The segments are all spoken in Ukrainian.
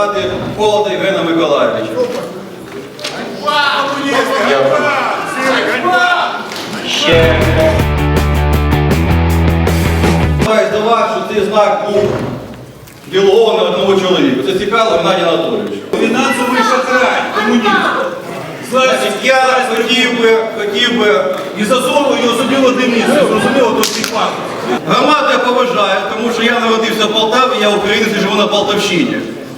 Ради Холода Євгена Миколаєвича. Звертаюсь до вас, що цей знак був білого на одного чоловіка. Це цікаво Геннадій Анатолійович. Фінансовий шахрай, комуніст. Значить, я хотів би, хотів би І собі в одне місце. Зрозуміло, то всі факти. Громаду я поважаю, тому що я народився в Полтаві, я українець і живу на Полтавщині.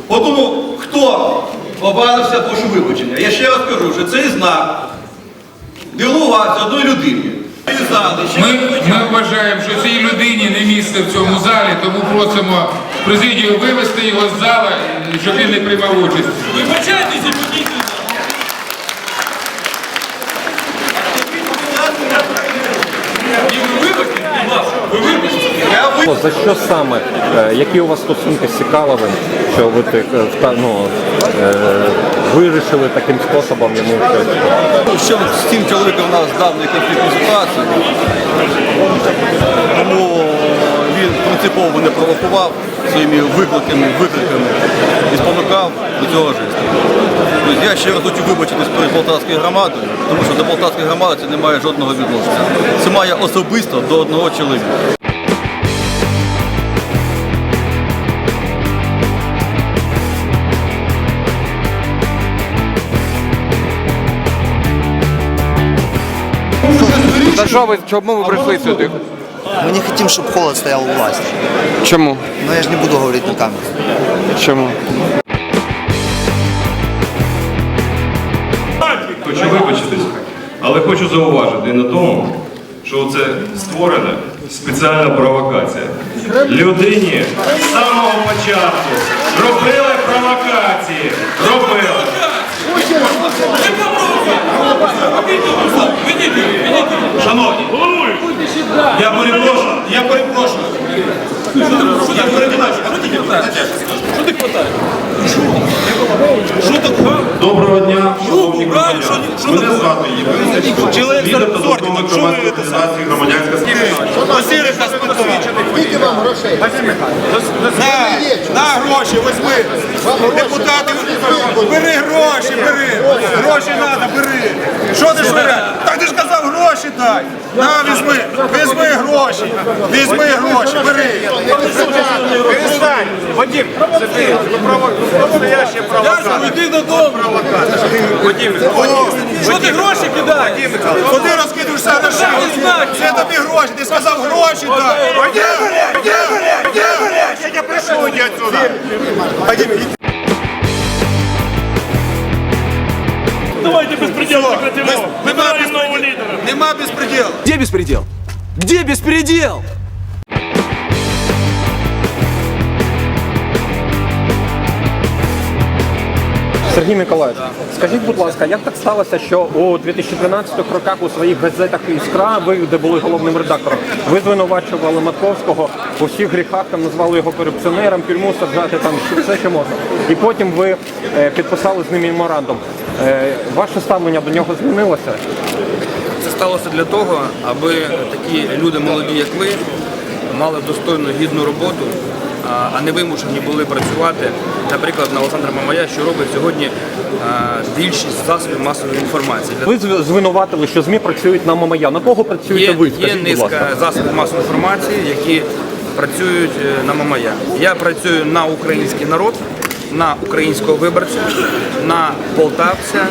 Тому хто образився, прошу вибачення. Я ще раз кажу, що цей знак дивувався одної людини. І знали, що Ми, ми вважаємо, що цій людині не місце в цьому залі, тому просимо президію вивести його з зала, щоб він не приймав участь. Вибачайтеся, подійте. я ви- За що саме? Е, Які у вас стосунки з Цікаловим, що ви е, ну, е, вирішили таким способом йому щось? Що з цим чоловіком у нас давній конфліктні ситуації. Тому він принципово мене провокував своїми викликами, викриками і спонукав до цього жесту. Тобто я ще раз хочу вибачитись перед полтавською громадою, тому що до полтавської громади це не має жодного відношення. Це має особисто до одного чоловіка. За що ви чому ви прийшли сюди? Мы не хотим, чтобы холод стоял у власти. Чому? Но я же не буду говорить на камеру. Чому? Хочу вибачитись, але хочу зауважити і на тому, що це створена спеціальна провокація. Людині з самого початку робили провокації. Робили. Шановні, я перепрошую, я перепрошую. Я перепрошую. Що ти хватаєш? Що таке? Доброго дня, шановні громадяни. Мене звати Євген Чоловік лідер та засновник так ви громадської організації громадянська спільнота. Василька На, на гроші, возьми. Депутати, бери гроші, бери. Гроші треба, бери. Що ти ж береш? Так ти ж казав, гроші дай. На, візьми, візьми гроші. Візьми гроші, бери. Перестань. Вадим, це ти. Настоящий провокатор. Іди додому. Вадим, що ти гроші кидаєш? Куди розкидуєшся гроші, Давайте беспредел прекратим. Нема беспредела. Где беспредел? Где беспредел? Сергій Миколаївич, скажіть, будь ласка, як так сталося, що у 2012 роках у своїх газетах Іскра, ви де були головним редактором, ви звинувачували Матковського у всіх гріхах, там назвали його корупціонером, тюрму саджати, там що- все, що можна. І потім ви е, підписали з ним меморандум. Е, ваше ставлення до нього змінилося? Це сталося для того, аби такі люди молоді, як ви, мали достойну гідну роботу, а- не вимушені були працювати, наприклад, на Олександра Мамая, що робить сьогодні більшість засобів масової інформації. Ви звинуватили, що ЗМІ працюють на Мамая. На кого працюєте Є, ви? є Скажіть, ласка. низка засобів масової інформації, які працюють е, на Мамая. Я працюю на український народ, на українського виборця, на полтавця.